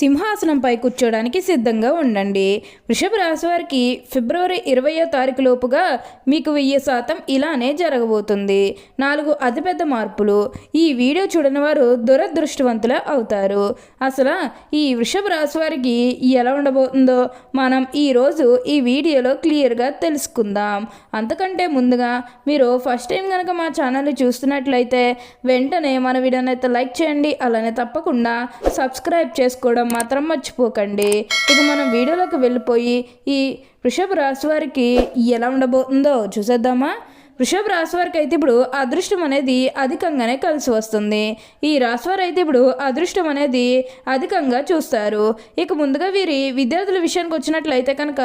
సింహాసనంపై కూర్చోడానికి సిద్ధంగా ఉండండి. వృషభ రాశి వారికి ఫిబ్రవరి ఇరవయో తారీఖు లోపుగా మీకు వెయ్యి శాతం ఇలానే జరగబోతుంది. నాలుగు అతిపెద్ద మార్పులు. ఈ వీడియో చూడని వారు దురదృష్టవంతులు అవుతారు. అసలు ఈ వృషభ రాశి వారికి ఎలా ఉండబోతుందో మనం ఈరోజు ఈ వీడియోలో క్లియర్గా తెలుసుకుందాం. అంతకంటే ముందుగా మీరు ఫస్ట్ టైం కనుక మా ఛానల్ని చూస్తున్నట్లయితే వెంటనే మన వీడియోని అయితే లైక్ చేయండి. అలానే తప్పకుండా సబ్స్క్రైబ్ చేసుకోవడం మాత్రం మర్చిపోకండి. ఇక మనం వీడియోలోకి వెళ్ళిపోయి ఈ వృషభ రాశి వారికి ఎలా ఉండబోతుందో చూసేద్దామా? వృషభ రాశి వారికి అయితే ఇప్పుడు అదృష్టం అనేది అధికంగానే కలిసి వస్తుంది. ఈ రాశి వారు అయితే ఇప్పుడు అదృష్టం అనేది అధికంగా చూస్తారు. ఇక ముందుగా వీరి విద్యార్థుల విషయానికి వచ్చినట్లయితే కనుక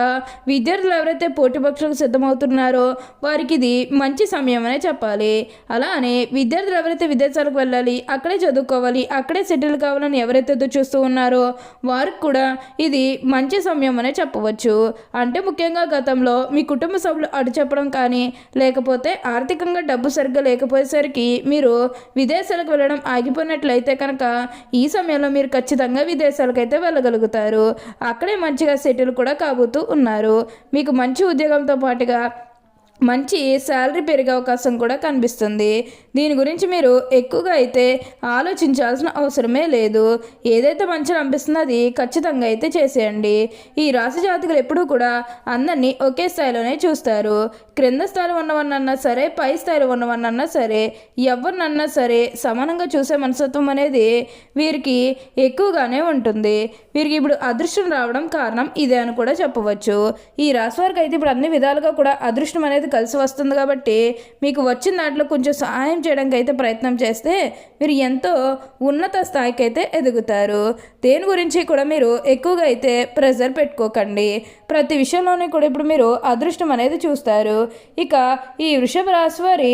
విద్యార్థులు ఎవరైతే పోటీ పక్షులకు సిద్ధమవుతున్నారో వారికి ఇది మంచి సమయం అనే చెప్పాలి. అలానే విద్యార్థులు ఎవరైతే విదేశాలకు వెళ్ళాలి అక్కడే చదువుకోవాలి అక్కడే సెటిల్ కావాలని ఎవరైతే ఎదురు చూస్తూ ఉన్నారో వారికి కూడా ఇది మంచి సమయం అనే చెప్పవచ్చు. అంటే ముఖ్యంగా గతంలో మీ కుటుంబ సభ్యులు అటు చెప్పడం కానీ లేకపోతే ఆర్థికంగా డబ్బు సరిగ్గా లేకపోయేసరికి మీరు విదేశాలకు వెళ్ళడం ఆగిపోయినట్లయితే కనుక ఈ సమయంలో మీరు ఖచ్చితంగా విదేశాలకైతే వెళ్ళగలుగుతారు. అక్కడే మంచిగా సెటిల్ కూడా కాబోతూ ఉన్నారు. మీకు మంచి ఉద్యోగంతో పాటుగా మంచి శాలరీ పెరిగే అవకాశం కూడా కనిపిస్తుంది. దీని గురించి మీరు ఎక్కువగా అయితే ఆలోచించాల్సిన అవసరమే లేదు. ఏదైతే మంచిగా అనిపిస్తుందో అది ఖచ్చితంగా అయితే చేసేయండి. ఈ రాశి జాతకులు ఎప్పుడూ కూడా అందరినీ ఒకే స్థాయిలోనే చూస్తారు. క్రింద స్థాయిలో ఉన్నవన్నన్నా సరే పై స్థాయిలో ఉన్నవన్నన్నా సరే ఎవరినన్నా సరే సమానంగా చూసే మనస్తత్వం అనేది వీరికి ఎక్కువగానే ఉంటుంది. వీరికి ఇప్పుడు అదృష్టం రావడం కారణం ఇదే అని కూడా చెప్పవచ్చు. ఈ రాశి వారికి అయితే ఇప్పుడు అన్ని విధాలుగా కూడా అదృష్టం అనేది కలిసి వస్తుంది కాబట్టి మీకు వచ్చిన దాంట్లో కొంచెం సహాయం చేయడానికి అయితే ప్రయత్నం చేస్తే మీరు ఎంతో ఉన్నత స్థాయికి అయితే ఎదుగుతారు. దేని గురించి కూడా మీరు ఎక్కువగా అయితే ప్రెజర్ పెట్టుకోకండి. ప్రతి విషయంలోనే కూడా ఇప్పుడు మీరు అదృష్టం అనేది చూస్తారు. ఇక ఈ వృషభ రాశి వారి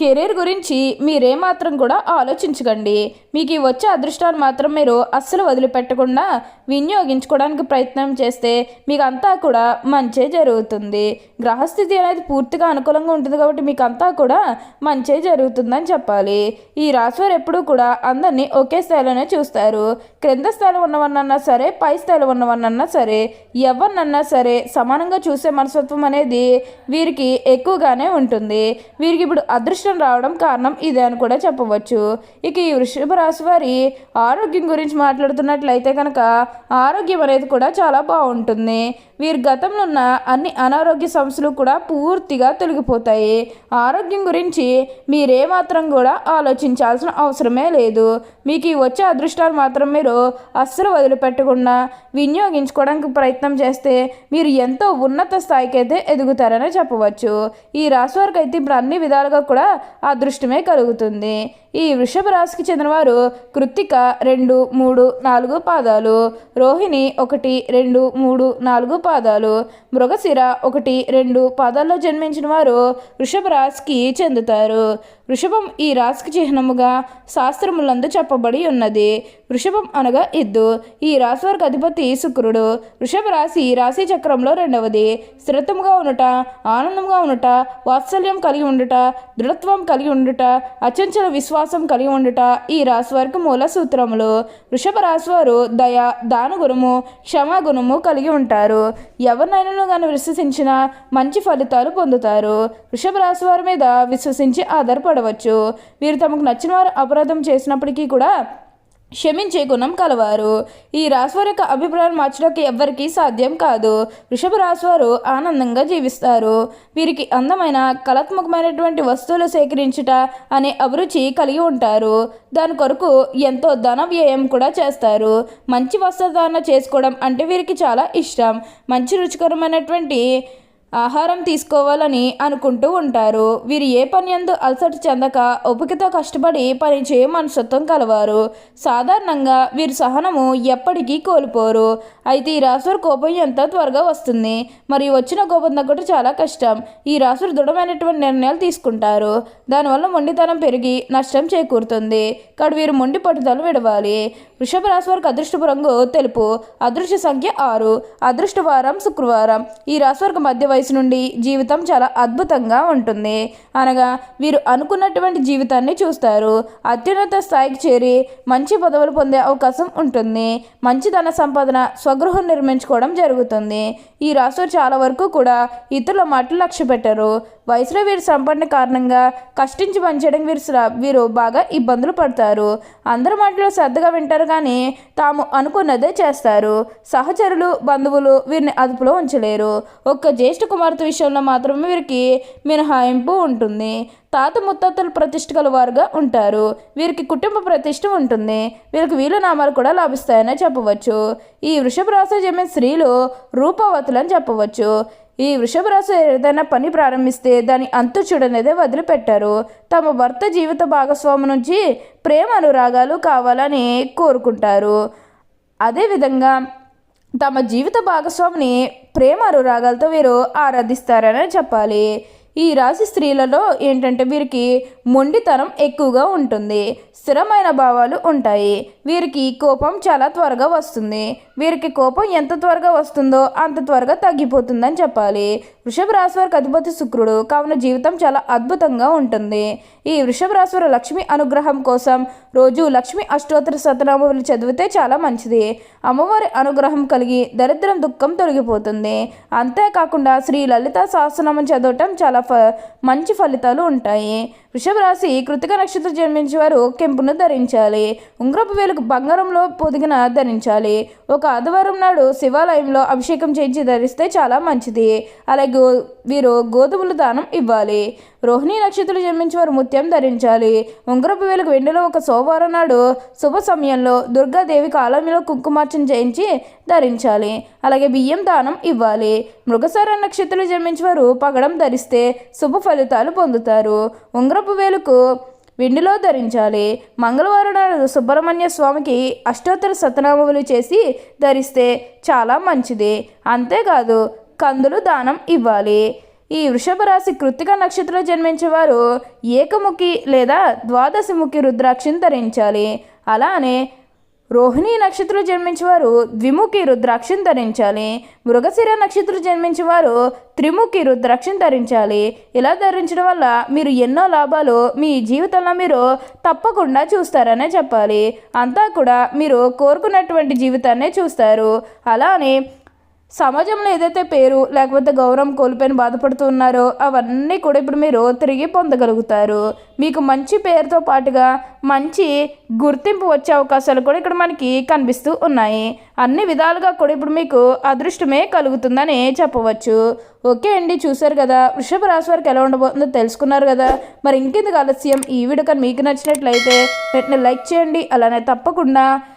కెరీర్ గురించి మీరేమాత్రం కూడా ఆలోచించకండి. మీకు ఈ వచ్చే అదృష్టాన్ని మాత్రం మీరు అస్సలు వదిలిపెట్టకుండా వినియోగించుకోవడానికి ప్రయత్నం చేస్తే మీకు అంతా కూడా మంచే జరుగుతుంది. గ్రహస్థితి అనేది పూర్తిగా అనుకూలంగా ఉంటుంది కాబట్టి మీకు అంతా కూడా మంచే జరుగుతుందని చెప్పాలి. ఈ రాశివారు ఎప్పుడూ కూడా అందరినీ ఒకే స్థాయిలోనే చూస్తారు. క్రింద స్థాయిలో ఉన్నవన్నన్నా సరే పై స్థాయిలో ఉన్నవన్నన్నా సరే ఎవరినన్నా సరే సమానంగా చూసే మనస్తత్వం అనేది వీరికి ఎక్కువగానే ఉంటుంది. వీరికి ఇప్పుడు అదృష్టం రావడం కారణం ఇదే అని కూడా చెప్పవచ్చు. ఇక ఈ వృషభ రాశి వారి ఆరోగ్యం గురించి మాట్లాడుతున్నట్లయితే కనుక ఆరోగ్యం అనేది కూడా చాలా బాగుంటుంది. వీరి గతంలో ఉన్న అన్ని అనారోగ్య సమస్యలు కూడా పూర్తిగా తొలగిపోతాయి. ఆరోగ్యం గురించి మీరేమాత్రం కూడా ఆలోచించాల్సిన అవసరమే లేదు. మీకు ఈ వచ్చే అదృష్టాలు మాత్రం మీరు అస్సలు వదిలిపెట్టకుండా వినియోగించుకోవడానికి ప్రయత్నం చేస్తే మీరు ఎంతో ఉన్నత స్థాయికి అయితే ఎదుగుతారనే చెప్పవచ్చు. ఈ రాశి వారికి అయితే ఇప్పుడు అన్ని విధాలుగా కూడా అదృష్టమే కలుగుతుంది. ఈ వృషభ రాశికి చెందినవారు కృత్తిక రెండు మూడు నాలుగు పాదాలు రోహిణి ఒకటి రెండు మూడు నాలుగు పాదాలు మృగశిర ఒకటి రెండు పాదాల్లో జన్మించిన వారు వృషభ రాశికి చెందుతారు. వృషభం ఈ రాశికి చిహ్నముగా శాస్త్రములందు చెప్పబడి ఉన్నది. వృషభం అనగా ఎద్దు. ఈ రాశి వారికి అధిపతి శుక్రుడు. వృషభ రాశి రాశి చక్రంలో రెండవది. స్థిరత్వంగా ఉండుట ఆనందంగా ఉండుట వాత్సల్యం కలిగి ఉండుట దృఢత్వం కలిగి ఉండుట అచంచల విశ్వాసం కలిగి ఉండుట ఈ రాశివారికి మూల సూత్రములు. వృషభ రాశివారు దయ దానగుణము క్షమాగుణము కలిగి ఉంటారు. ఎవరినైనా కానీ విశ్వసించిన మంచి ఫలితాలు పొందుతారు. వృషభ రాశివారి మీద విశ్వసించి ఆధారపడవచ్చు. వీరు తమకు నచ్చిన వారు అపరాధం చేసినప్పటికీ కూడా క్షమించే గుణం కలవారు. ఈ రాశివారి యొక్క అభిప్రాయం మార్చడానికి ఎవ్వరికీ సాధ్యం కాదు. వృషభ రాశివారు ఆనందంగా జీవిస్తారు. వీరికి అందమైన కళాత్మకమైనటువంటి వస్తువులు సేకరించుట అనే అభిరుచి కలిగి ఉంటారు. దాని కొరకు ఎంతో ధన వ్యయం కూడా చేస్తారు. మంచి వస్త్రధారణ చేసుకోవడం అంటే వీరికి చాలా ఇష్టం. మంచి రుచికరమైనటువంటి ఆహారం తీసుకోవాలని అనుకుంటూ ఉంటారు. వీరు ఏ పనియందు అలసట చెందక ఓపికతో కష్టపడి పని చేయ మనసత్వం కలవారు. సాధారణంగా వీరు సహనము ఎప్పటికీ కోల్పోరు. అయితే ఈ రాశువారి కోపం ఎంత త్వరగా వస్తుంది? మరియు వచ్చిన కోపం తగ్గట చాలా కష్టం. ఈ రాశులు దృఢమైనటువంటి నిర్ణయాలు తీసుకుంటారు. దానివల్ల మొండితనం పెరిగి నష్టం చేకూరుతుంది. కాబట్టి వీరు మొండి పట్టుదల విడవాలి. వృషభ రాశి వారికి అదృష్టపు రంగు తెలుపు. అదృష్ట సంఖ్య ఆరు. అదృష్టవారం శుక్రవారం. ఈ రాశి వారికి మధ్య వయసు నుండి జీవితం చాలా అద్భుతంగా ఉంటుంది. అనగా వీరు అనుకున్నటువంటి జీవితాన్ని చూస్తారు. అత్యున్నత స్థాయికి చేరి మంచి పదవులు పొందే అవకాశం ఉంటుంది. మంచి ధన సంపాదన స్వగృహం నిర్మించుకోవడం జరుగుతుంది. ఈ రాశివారు చాలా వరకు కూడా ఇతరుల మాటలు లక్ష్య పెట్టరు వయసులో వీరు సంపన్న కారణంగా కష్టించి పనిచేయడం వీరు వీరు బాగా ఇబ్బందులు పడతారు. అందరి మాటలు శ్రద్ధగా వింటారు కానీ తాము అనుకున్నదే చేస్తారు. సహచరులు బంధువులు వీరిని అదుపులో ఉంచలేరు. ఒక్క జ్యేష్ఠ కుమార్తె విషయంలో మాత్రమే వీరికి మినహాయింపు ఉంటుంది. తాత ముత్తాతలు ప్రతిష్ట గల వారుగా ఉంటారు. వీరికి కుటుంబ ప్రతిష్ట ఉంటుంది. వీరికి వీలునామాలు కూడా లభిస్తాయని చెప్పవచ్చు. ఈ వృషభ రాశి జమిన స్త్రీలు రూపవతులు అని చెప్పవచ్చు. ఈ వృషభ రాశి ఏదైనా పని ప్రారంభిస్తే దాని అంతు చూడనేదే వదిలిపెట్టారు. తమ భర్త జీవిత భాగస్వామి నుంచి ప్రేమ అనురాగాలు కావాలని కోరుకుంటారు. అదేవిధంగా తమ జీవిత భాగస్వామిని ప్రేమ అనురాగాలతో వీరు ఆరాధిస్తారని చెప్పాలి. ఈ రాశి స్త్రీలలో ఏంటంటే వీరికి మొండితనం ఎక్కువగా ఉంటుంది. స్థిరమైన భావాలు ఉంటాయి. వీరికి కోపం చాలా త్వరగా వస్తుంది. వీరికి కోపం ఎంత త్వరగా వస్తుందో అంత త్వరగా తగ్గిపోతుందని చెప్పాలి. వృషభ రాశి వారికి అధిపతి శుక్రుడు. కావున జీవితం చాలా అద్భుతంగా ఉంటుంది. ఈ వృషభ రాశి వారి లక్ష్మి అనుగ్రహం కోసం రోజు లక్ష్మి అష్టోత్తర శతనామాలు చదివితే చాలా మంచిది. అమ్మవారి అనుగ్రహం కలిగి దరిద్రం దుఃఖం తొలగిపోతుంది. అంతేకాకుండా శ్రీ లలిత సహస్రనామం చదవటం చాలా ఫ మంచి ఫలితాలు ఉంటాయి. వృషభ రాశి కృతిక నక్షత్రం జన్మించే వారు కెంపును ధరించాలి. ఉంగరపు వేలకు బంగారంలో పొదిగిన ధరించాలి. ఒక ఆదివారం నాడు శివాలయంలో అభిషేకం చేయించి ధరిస్తే చాలా మంచిది. అలాగే వీరు గోధుమలు దానం ఇవ్వాలి. రోహిణి నక్షత్రం జన్మించి వారు ముత్యం ధరించాలి. ఉంగరపు వేలకు వెండిలో ఒక సోమవారం నాడు శుభ సమయంలో దుర్గాదేవి కాలంలో కుంకుమార్చన చేయించి ధరించాలి. అలాగే బియ్యం దానం ఇవ్వాలి. మృగసార నక్షత్రం జన్మించే వారు పగడం ధరిస్తే శుభ ఫలితాలు పొందుతారు. ఉంగరపు వేలుకు వెండిలో ధరించాలి. మంగళవారం నాడు సుబ్రహ్మణ్య స్వామికి అష్టోత్తర సతనామములు చేసి ధరిస్తే చాలా మంచిది. అంతేకాదు కందులు దానం ఇవ్వాలి. ఈ వృషభ రాశి కృత్తిక నక్షత్రంలో జన్మించే వారు ఏకముఖి లేదా ద్వాదశముఖి రుద్రాక్షిని ధరించాలి. అలానే రోహిణి నక్షత్రం జన్మించేవారు ద్విముఖి రుద్రాక్షం ధరించాలి. మృగశిర నక్షత్రం జన్మించేవారు త్రిముఖి రుద్రాక్షం ధరించాలి. ఇలా ధరించడం వల్ల మీరు ఎన్నో లాభాలు మీ జీవితంలో మీరు తప్పకుండా చూస్తారనే చెప్పాలి. అంతా కూడా మీరు కోరుకున్నటువంటి జీవితాన్నే చూస్తారు. అలానే సమాజంలో ఏదైతే పేరు లేకపోతే గౌరవం కోల్పోయిన బాధపడుతున్నారో అవన్నీ కూడా ఇప్పుడు మీరు తిరిగి పొందగలుగుతారు. మీకు మంచి పేరుతో పాటుగా మంచి గుర్తింపు వచ్చే అవకాశాలు కూడా ఇక్కడ మనకి కనిపిస్తూ ఉన్నాయి. అన్ని విధాలుగా కూడా ఇప్పుడు మీకు అదృష్టమే కలుగుతుందని చెప్పవచ్చు. ఓకే అండి చూసారు కదా? వృషభ రాశి వారికి ఎలా ఉండబోతుందో తెలుసుకున్నారు కదా? మరి ఇంకెందుకు ఆలస్యం? ఈ వీడియో కానీ మీకు నచ్చినట్లయితే వెంటనే లైక్ చేయండి. అలానే తప్పకుండా